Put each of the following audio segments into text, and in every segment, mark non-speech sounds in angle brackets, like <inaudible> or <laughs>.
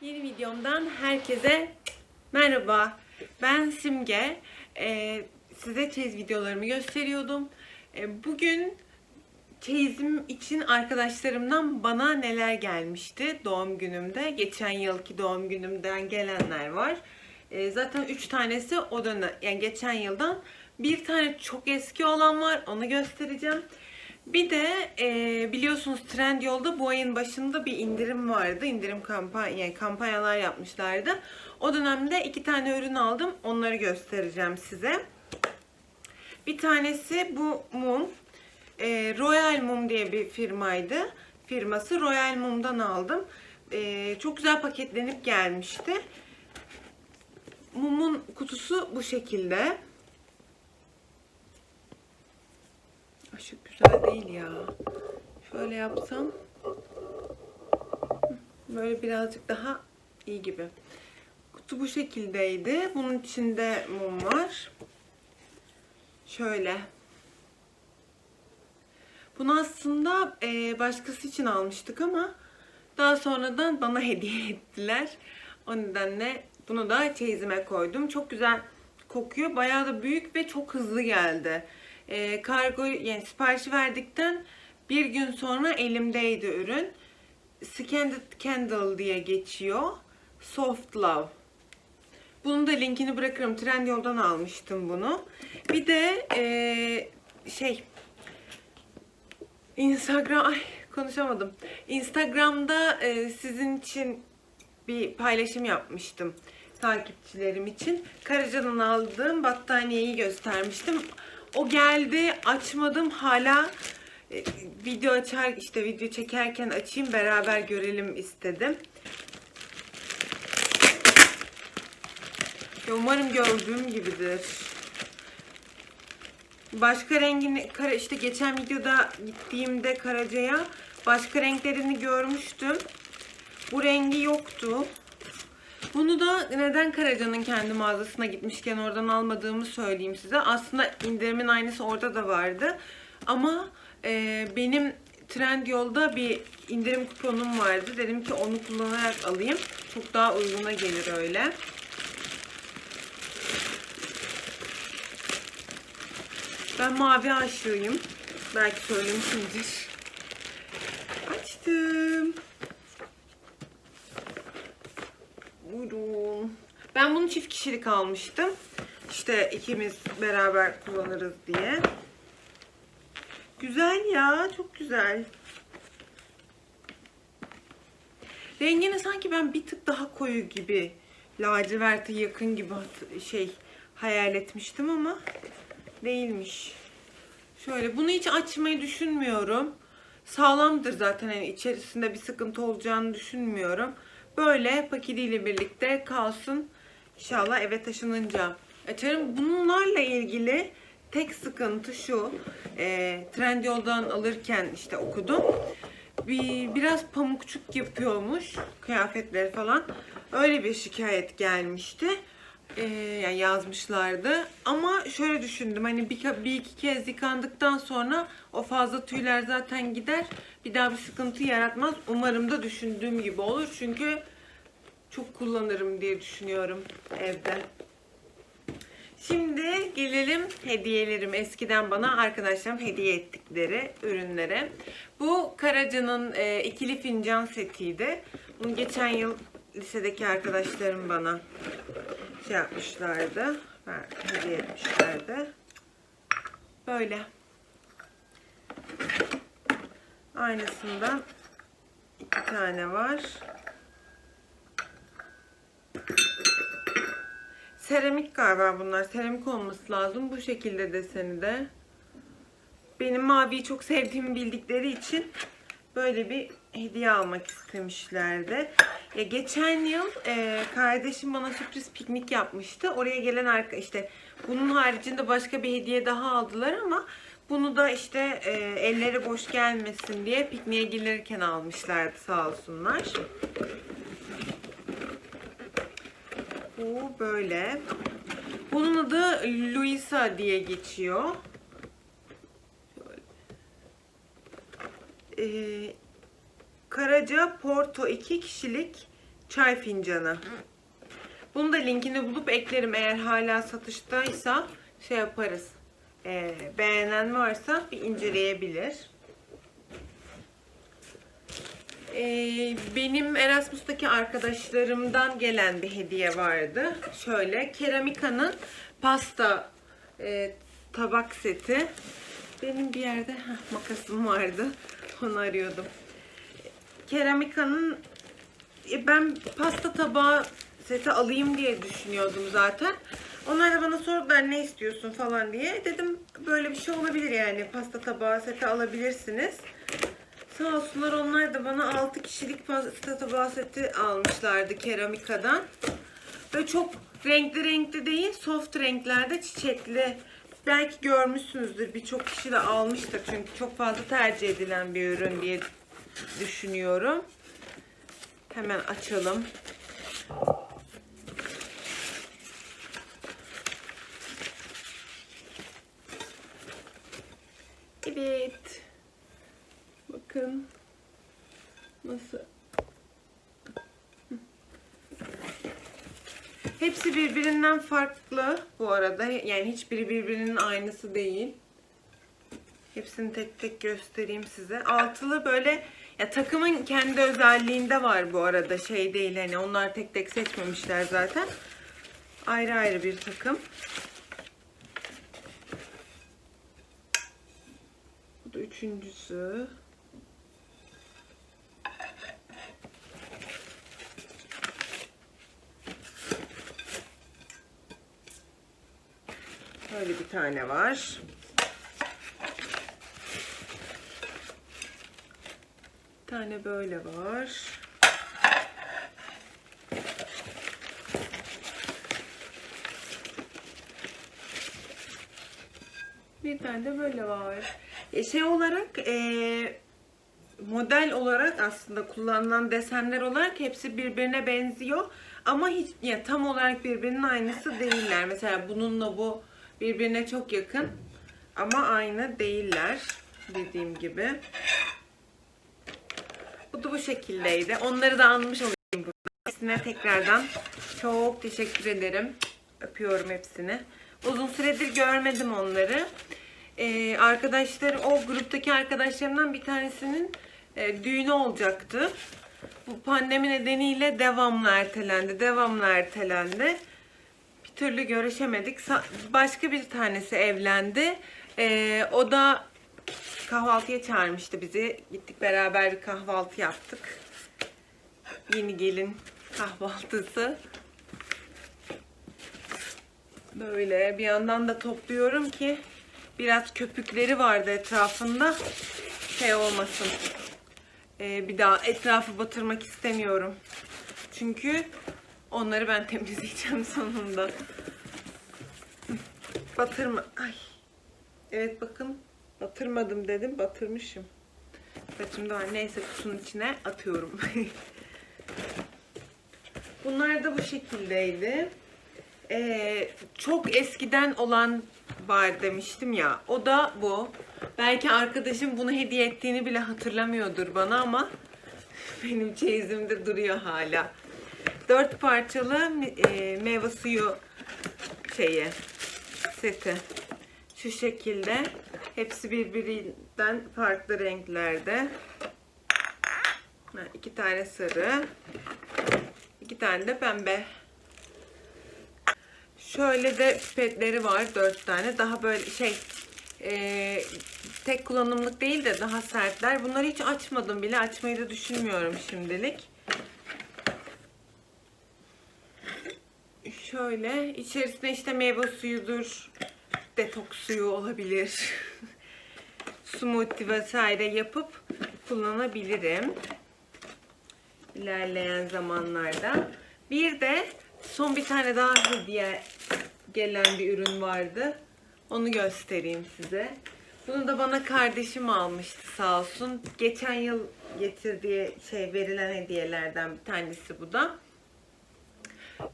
Yeni videomdan herkese merhaba. Ben Simge. Ee, size çeyiz videolarımı gösteriyordum. Ee, bugün çeyizim için arkadaşlarımdan bana neler gelmişti doğum günümde. Geçen yılki doğum günümden gelenler var. Ee, zaten 3 tanesi o dönem yani geçen yıldan. Bir tane çok eski olan var. Onu göstereceğim. Bir de e, biliyorsunuz Trendyol'da bu ayın başında bir indirim vardı. İndirim kampanya, yani kampanyalar yapmışlardı. O dönemde iki tane ürün aldım. Onları göstereceğim size. Bir tanesi bu mum. E, Royal Mum diye bir firmaydı. Firması Royal Mum'dan aldım. E, çok güzel paketlenip gelmişti. Mumun kutusu bu şekilde. Işık güzel değil ya. Şöyle yapsam. Böyle birazcık daha iyi gibi. Kutu bu şekildeydi. Bunun içinde mum var. Şöyle. Bunu aslında e, başkası için almıştık ama daha sonradan bana <laughs> hediye ettiler. O nedenle bunu da çeyizime koydum. Çok güzel kokuyor. Bayağı da büyük ve çok hızlı geldi. E, kargo yani siparişi verdikten bir gün sonra elimdeydi ürün. Scanded Candle diye geçiyor. Soft Love. Bunun da linkini bırakırım. Trendyol'dan almıştım bunu. Bir de e, şey Instagram ay konuşamadım. Instagram'da e, sizin için bir paylaşım yapmıştım takipçilerim için. Karaca'dan aldığım battaniyeyi göstermiştim. O geldi, açmadım hala e, video açar işte video çekerken açayım beraber görelim istedim. Umarım gördüğüm gibidir. Başka rengini kara işte geçen videoda gittiğimde Karaca'ya başka renklerini görmüştüm. Bu rengi yoktu. Bunu da neden Karaca'nın kendi mağazasına gitmişken oradan almadığımı söyleyeyim size. Aslında indirimin aynısı orada da vardı. Ama e, benim Trendyol'da bir indirim kuponum vardı. Dedim ki onu kullanarak alayım. Çok daha uyguna gelir öyle. Ben mavi aşığıyım. Belki söylemişimdir. Açtım. Ben bunu çift kişilik almıştım. İşte ikimiz beraber kullanırız diye. Güzel ya, çok güzel. Rengini sanki ben bir tık daha koyu gibi, laciverte yakın gibi şey hayal etmiştim ama değilmiş. Şöyle bunu hiç açmayı düşünmüyorum. Sağlamdır zaten hani içerisinde bir sıkıntı olacağını düşünmüyorum. Böyle paketiyle birlikte kalsın. İnşallah eve taşınınca açarım. Bunlarla ilgili tek sıkıntı şu. E, Trendyol'dan alırken işte okudum. Bir, biraz pamukçuk yapıyormuş kıyafetleri falan. Öyle bir şikayet gelmişti. Ee, yani yazmışlardı. Ama şöyle düşündüm hani bir, bir iki kez yıkandıktan sonra o fazla tüyler zaten gider. Bir daha bir sıkıntı yaratmaz. Umarım da düşündüğüm gibi olur. Çünkü çok kullanırım diye düşünüyorum evde. Şimdi gelelim hediyelerim. Eskiden bana arkadaşlarım hediye ettikleri ürünlere. Bu Karaca'nın e, ikili fincan setiydi. Bunu geçen yıl lisedeki arkadaşlarım bana şey yapmışlardı. Hediye etmişlerdi. Böyle. Aynısından iki tane var. Seramik galiba bunlar. Seramik olması lazım. Bu şekilde deseni de. Benim maviyi çok sevdiğimi bildikleri için böyle bir hediye almak istemişlerdi. Ya geçen yıl e, kardeşim bana sürpriz piknik yapmıştı. Oraya gelen arka işte bunun haricinde başka bir hediye daha aldılar ama bunu da işte e, elleri boş gelmesin diye pikniğe gelirken almışlardı sağ olsunlar. Bu böyle. Bunun adı Luisa diye geçiyor. Ee, Karaca Porto 2 kişilik çay fincanı. Bunu da linkini bulup eklerim eğer hala satıştaysa şey yaparız. Ee, beğenen varsa bir inceleyebilir. Ee, benim Erasmus'taki arkadaşlarımdan gelen bir hediye vardı. Şöyle Keramika'nın pasta e, tabak seti. Benim bir yerde heh, makasım vardı. Onu arıyordum. Keramika'nın e, ben pasta tabağı seti alayım diye düşünüyordum zaten. Onlar da bana sordular ne istiyorsun falan diye. Dedim böyle bir şey olabilir yani pasta tabağı seti alabilirsiniz. Sağ olsunlar onlar da bana 6 kişilik pasta tabağı seti almışlardı keramikadan. Böyle çok renkli renkli değil, soft renklerde çiçekli. Belki görmüşsünüzdür. Birçok kişi de almıştır. Çünkü çok fazla tercih edilen bir ürün diye düşünüyorum. Hemen açalım. Evet. Bakın. Nasıl? Hepsi birbirinden farklı bu arada. Yani hiçbiri birbirinin aynısı değil. Hepsini tek tek göstereyim size. Altılı böyle ya takımın kendi özelliğinde var bu arada. Şey değil hani onlar tek tek seçmemişler zaten. Ayrı ayrı bir takım. Bu da üçüncüsü. Tane var. Bir tane böyle var. Bir tane de böyle var. E, şey olarak e, model olarak aslında kullanılan desenler olarak hepsi birbirine benziyor. Ama hiç ya tam olarak birbirinin aynısı değiller. Mesela bununla bu birbirine çok yakın ama aynı değiller dediğim gibi. Bu da bu şekildeydi. Onları da anmış olayım burada. Hepsine tekrardan çok teşekkür ederim. Öpüyorum hepsini. Uzun süredir görmedim onları. Ee, arkadaşlar o gruptaki arkadaşlarımdan bir tanesinin e, düğünü olacaktı. Bu pandemi nedeniyle devamlı ertelendi, devamlı ertelendi. Türlü görüşemedik. Başka bir tanesi evlendi. Ee, o da kahvaltıya çağırmıştı bizi. Gittik beraber bir kahvaltı yaptık. Yeni gelin kahvaltısı. Böyle bir yandan da topluyorum ki biraz köpükleri vardı etrafında. Şey olmasın. Ee, bir daha etrafı batırmak istemiyorum. Çünkü onları ben temizleyeceğim sonunda. Batırma. Ay. Evet bakın batırmadım dedim batırmışım. Saçımda var. Neyse kutunun içine atıyorum. <laughs> Bunlar da bu şekildeydi. Ee, çok eskiden olan var demiştim ya. O da bu. Belki arkadaşım bunu hediye ettiğini bile hatırlamıyordur bana ama <laughs> benim çeyizimde duruyor hala. Dört parçalı e, meyve suyu şeyi seti. Şu şekilde. Hepsi birbirinden farklı renklerde. Ha, iki tane sarı. iki tane de pembe. Şöyle de pipetleri var. Dört tane. Daha böyle şey e, tek kullanımlık değil de daha sertler. Bunları hiç açmadım bile. Açmayı da düşünmüyorum şimdilik. Şöyle içerisinde işte meyve suyudur, detoks suyu olabilir. <laughs> Smoothie vesaire yapıp kullanabilirim. İlerleyen zamanlarda. Bir de son bir tane daha hediye gelen bir ürün vardı. Onu göstereyim size. Bunu da bana kardeşim almıştı sağ olsun. Geçen yıl getirdiği şey verilen hediyelerden bir tanesi bu da.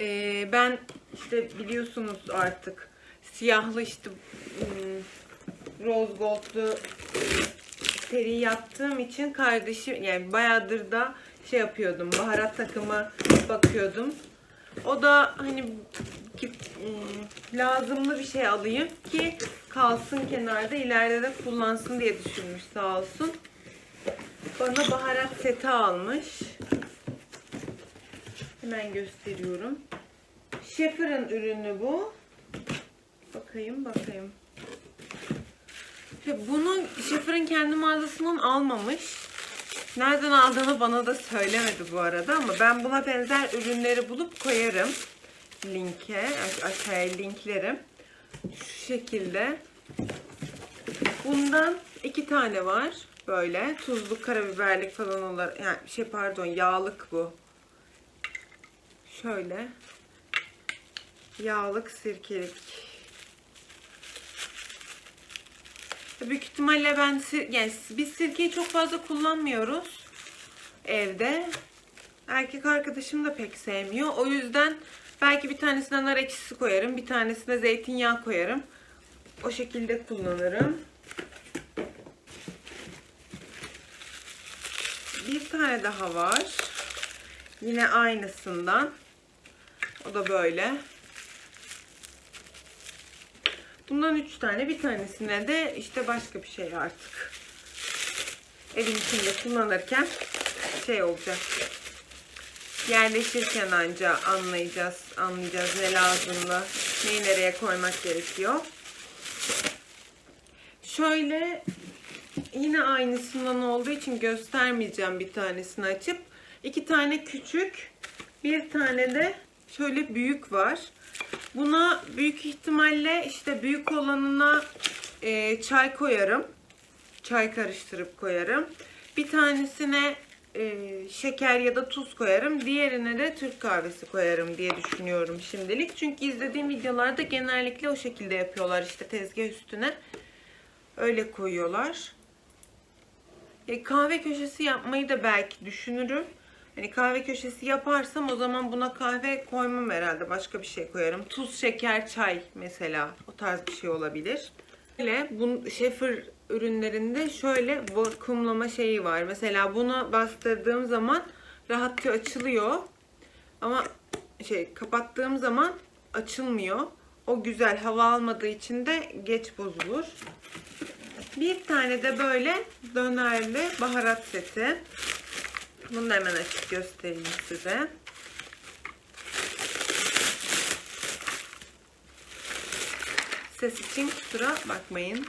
Ee, ben işte biliyorsunuz artık siyahlı işte hmm, rose goldlu seri yaptığım için kardeşim yani bayağıdır da şey yapıyordum. Baharat takımı bakıyordum. O da hani e, lazımlı bir şey alayım ki kalsın kenarda ileride de kullansın diye düşünmüş sağ olsun. Bana baharat seti almış. Hemen gösteriyorum. Şefir'in ürünü bu. Bakayım bakayım. Bunu Şefir'in kendi mağazasından almamış. Nereden aldığını bana da söylemedi bu arada ama ben buna benzer ürünleri bulup koyarım linke, aş- aşağıya linklerim. Şu şekilde. Bundan iki tane var böyle tuzlu karabiberlik falan olarak yani şey pardon yağlık bu. Şöyle yağlık sirkelik. Büyük ihtimalle ben sir- yani biz sirkeyi çok fazla kullanmıyoruz evde. Erkek arkadaşım da pek sevmiyor. O yüzden belki bir tanesine nar ekşisi koyarım, bir tanesine zeytinyağı koyarım. O şekilde kullanırım. Bir tane daha var. Yine aynısından. O da böyle. Bundan üç tane. Bir tanesine de işte başka bir şey artık. Evin içinde kullanırken şey olacak. Yerleşirken anca anlayacağız, anlayacağız ne lazımlı, neyi nereye koymak gerekiyor. Şöyle yine aynısından olduğu için göstermeyeceğim bir tanesini açıp. iki tane küçük, bir tane de şöyle büyük var. Buna büyük ihtimalle işte büyük olanına e, çay koyarım. Çay karıştırıp koyarım. Bir tanesine e, şeker ya da tuz koyarım. Diğerine de Türk kahvesi koyarım diye düşünüyorum şimdilik. Çünkü izlediğim videolarda genellikle o şekilde yapıyorlar işte tezgah üstüne. Öyle koyuyorlar. E, kahve köşesi yapmayı da belki düşünürüm. Hani kahve köşesi yaparsam o zaman buna kahve koymam herhalde. Başka bir şey koyarım. Tuz, şeker, çay mesela. O tarz bir şey olabilir. Böyle bu şefir ürünlerinde şöyle vakumlama şeyi var. Mesela bunu bastırdığım zaman rahatça açılıyor. Ama şey kapattığım zaman açılmıyor. O güzel hava almadığı için de geç bozulur. Bir tane de böyle dönerli baharat seti. Bunu da hemen açıp göstereyim size. Ses için kusura bakmayın.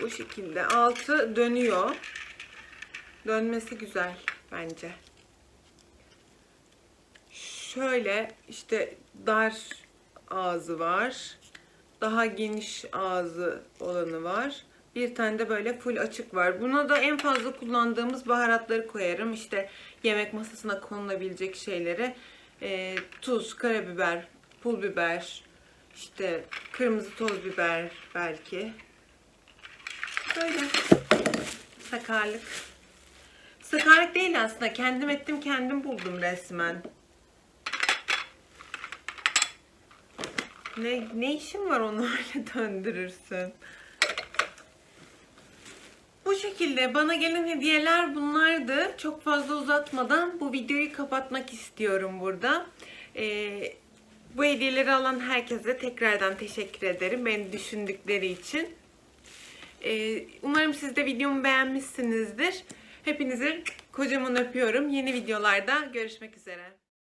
Bu şekilde altı dönüyor. Dönmesi güzel bence. Şöyle işte dar ağzı var. Daha geniş ağzı olanı var. Bir tane de böyle full açık var. Buna da en fazla kullandığımız baharatları koyarım. İşte yemek masasına konulabilecek şeyleri. Ee, tuz, karabiber, pul biber, işte kırmızı toz biber belki. Böyle. Sakarlık. Sakarlık değil aslında. Kendim ettim, kendim buldum resmen. Ne, ne işin var onu <laughs> öyle döndürürsün. Bu şekilde bana gelen hediyeler bunlardı. Çok fazla uzatmadan bu videoyu kapatmak istiyorum burada. Ee, bu hediyeleri alan herkese tekrardan teşekkür ederim. Beni düşündükleri için. Ee, umarım siz de videomu beğenmişsinizdir. Hepinizi kocaman öpüyorum. Yeni videolarda görüşmek üzere.